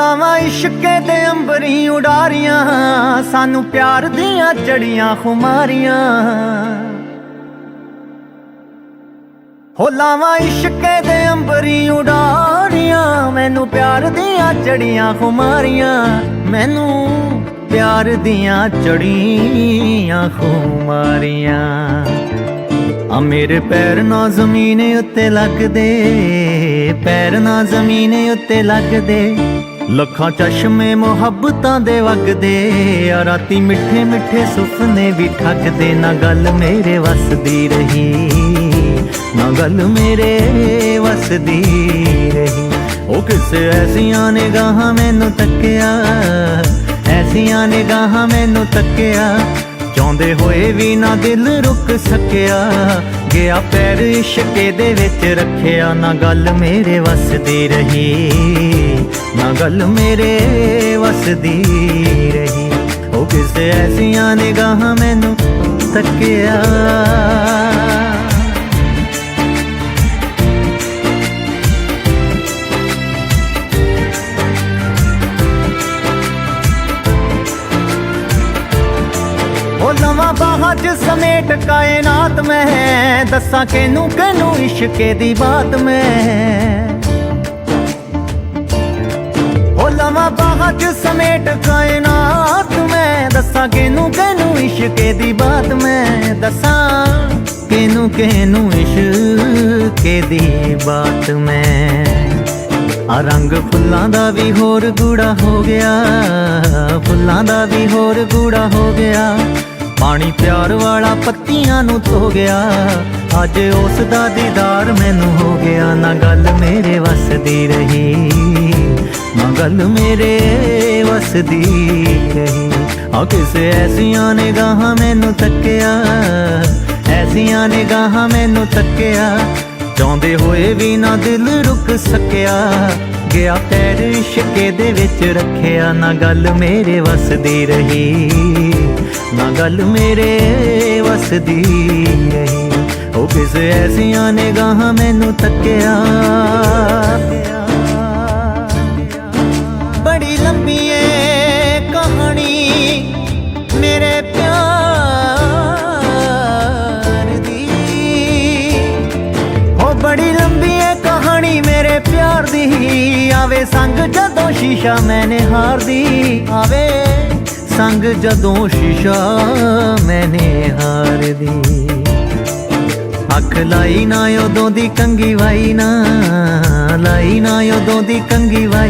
ਲਾਵਾਂ ਇਸ਼ਕੇ ਦੇ ਅੰਬਰੀ ਉਡਾਰੀਆਂ, ਸਾਨੂੰ ਪਿਆਰ ਦੀਆਂ ਚੜੀਆਂ ਖੁਮਾਰੀਆਂ। ਹੋ ਲਾਵਾਂ ਇਸ਼ਕੇ ਦੇ ਅੰਬਰੀ ਉਡਾਰੀਆਂ, ਮੈਨੂੰ ਪਿਆਰ ਦੀਆਂ ਚੜੀਆਂ ਖੁਮਾਰੀਆਂ, ਮੈਨੂੰ ਪਿਆਰ ਦੀਆਂ ਚੜੀਆਂ ਖੁਮਾਰੀਆਂ। ਆ ਮੇਰੇ ਪੈਰ ਨਾ ਜ਼ਮੀਨ ਉੱਤੇ ਲੱਗਦੇ, ਪੈਰ ਨਾ ਜ਼ਮੀਨ ਉੱਤੇ ਲੱਗਦੇ। ਲੱਖਾਂ ਚਸ਼ਮੇ ਮੁਹੱਬਤਾਂ ਦੇ ਵਗਦੇ ਆ, ਰਾਤੀ ਮਿੱਠੇ ਮਿੱਠੇ ਸੁਪਨੇ ਵੀ ਠੱਗਦੇ, ਨਾ ਗੱਲ ਮੇਰੇ ਵਸਦੀ ਰਹੀ, ਨਾ ਗੱਲ ਮੇਰੇ ਵਸਦੀ ਰਹੀ। ਉਹ ਕਿਸੇ ਐਸੀਆਂ ਨਿਗਾਹਾਂ ਮੈਨੂੰ ਤੱਕਿਆ, ਐਸੀਆਂ ਨਿਗਾਹਾਂ ਮੈਨੂੰ ਤੱਕਿਆ ਚਾਹੁੰਦੇ ਹੋਏ ਵੀ ਨਾ ਦਿਲ ਰੁਕ ਸਕਿਆ, ਗਿਆ ਪੈਰ ਇਸ਼ਕੇ ਦੇ ਵਿੱਚ ਰੱਖਿਆ, ਨਾ ਗੱਲ ਮੇਰੇ ਵਸਦੀ ਰਹੀ, ਨਾ ਗੱਲ ਮੇਰੇ ਵਸਦੀ ਰਹੀ। ਉਹ ਕਿਸੇ ਐਸੀਆਂ ਨਿਗਾਹਾਂ ਮੈਨੂੰ ਤੱਕਿਆ ਉਹ ਲਵਾਂ ਬਾਹਾਂ 'ਚ ਸਮੇਟ ਕਾਇਨਾਤ ਮੈਂ। ਦੱਸਾਂ ਕਿਨੂੰ ਕਿਨੂੰ ਇਸ਼ਕੇ ਦੀ ਬਾਤ ਮੈਂ। ਉਹ ਲਵਾਂ ਬਾਹਾਂ 'ਚ ਸਮੇਟ ਕਾਇਨਾਤ ਮੈਂ। ਦੱਸਾਂ ਕਿਨੂੰ ਕਿਨੂੰ ਇਸ਼ਕੇ ਦੀ ਬਾਤ ਮੈਂ। ਦੱਸਾਂ ਕਿਨੂੰ ਕਿਨੂੰ ਇਸ਼ਕੇ ਦੀ ਬਾਤ ਮੈਂ। ਆ ਰੰਗ ਫੁੱਲਾਂ ਦਾ ਵੀ ਹੋਰ ਗੂੜਾ ਹੋ ਗਿਆ। ਫੁੱਲਾਂ ਦਾ ਵੀ ਹੋਰ ਗੂੜਾ ਹੋ ਗਿਆ। ਪਾਣੀ ਪਿਆਰ ਵਾਲਾ ਪੱਤੀਆਂ ਨੂੰ ਧੋ ਗਿਆ। ਅੱਜ ਉਸ ਦਾ ਦੀਦਾਰ ਮੈਨੂੰ ਹੋ ਗਿਆ। ਨਾ ਗੱਲ ਮੇਰੇ ਵਸਦੀ ਰਹੀ, ਨਾ ਗੱਲ ਮੇਰੇ ਵਸਦੀ ਰਹੀ। ਆ ਕਿਸੇ ਐਸੀਆਂ ਨਿਗਾਹਾਂ ਮੈਨੂੰ ਤੱਕਿਆ, ਐਸੀਆਂ ਨਿਗਾਹਾਂ ਮੈਨੂੰ ਤੱਕਿਆ। ਚਾਹੁੰਦੇ ਹੋਏ ਵੀ ਨਾ ਦਿਲ ਰੁਕ ਸਕਿਆ, ਗਿਆ ਪੈਰ ਇਸ਼ਕੇ ਦੇ ਵਿੱਚ ਰੱਖਿਆ। ਨਾ ਗੱਲ ਮੇਰੇ ਵਸਦੀ ਰਹੀ। ਨਾ ਗੱਲ ਮੇਰੇ ਵਸਦੀ ਨਹੀਂ ਉਹ ਕਿਸੇ ਐਸੀਆਂ ਨਿਗਾਹਾਂ ਮੈਨੂੰ ਤੱਕਿਆ। ਬੜੀ ਲੰਬੀ ਏ ਕਹਾਣੀ ਮੇਰੇ ਪਿਆਰ ਦੀ। ਹੋ ਬੜੀ ਲੰਬੀ ਏ ਕਹਾਣੀ ਮੇਰੇ ਪਿਆਰ ਦੀ। ਆਵੇ ਸੰਗ ਜਦੋਂ ਸ਼ੀਸ਼ਾ ਮੈਨੇ ਹਾਰਦੀ ਆਵੇ ਸੰਗ ਜਦੋਂ ਸ਼ੀਸ਼ਾ ਮੈਨੇ ਹਾਰਦੀ ਅੱਖ ਲਾਈ ਨਾ ਉਦੋਂ ਦੀ ਕੰਗੀ ਵਾਈ ਨਾ, ਲਾਈ ਨਾ ਉਦੋਂ ਦੀ ਕੰਗੀ ਵਾਈ